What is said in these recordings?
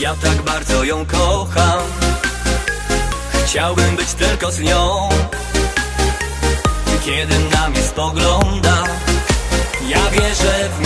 Ja tak bardzo ją kocham. Chciałbym być tylko z nią. Kiedy na mnie spogląda Ja wierzę w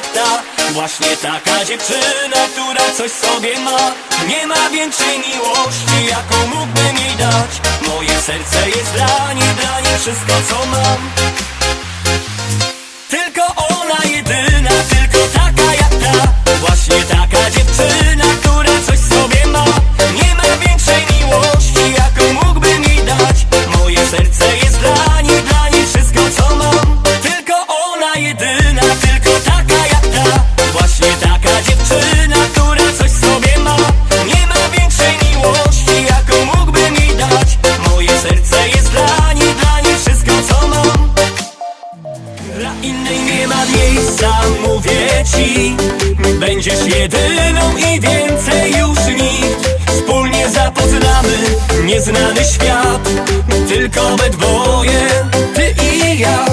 świata. Właśnie taka dziewczyna, która coś sobie ma. Nie ma większej miłości, jaką mógłbym jej dać. Moje serce jest dla niej, dla niej wszystko co mam. Dla innej nie ma miejsca, mówię ci. Będziesz jedyną i więcej już nikt. Wspólnie zapoznamy nieznany świat. Tylko we dwoje, ty i ja.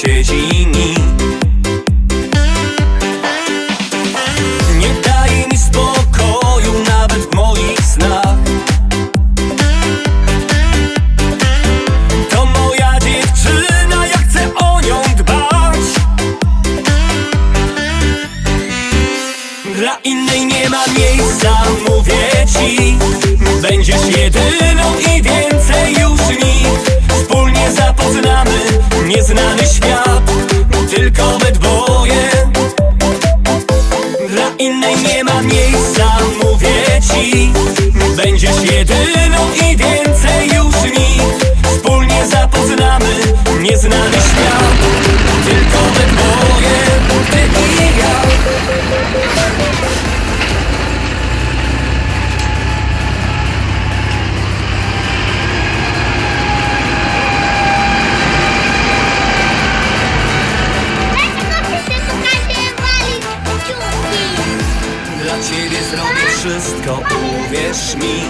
siedzini Nie daje mi spokoju nawet w moich snach. To moja dziewczyna, ja chcę o nią dbać. Dla innej nie ma miejsca, mówię ci. Będziesz jedyną i wiesz Nieznany świat, tylko my dwoje. Dla innej nie ma miejsca, mówię ci Będziesz jedyny. ciebie zrobię wszystko, uwierz mi.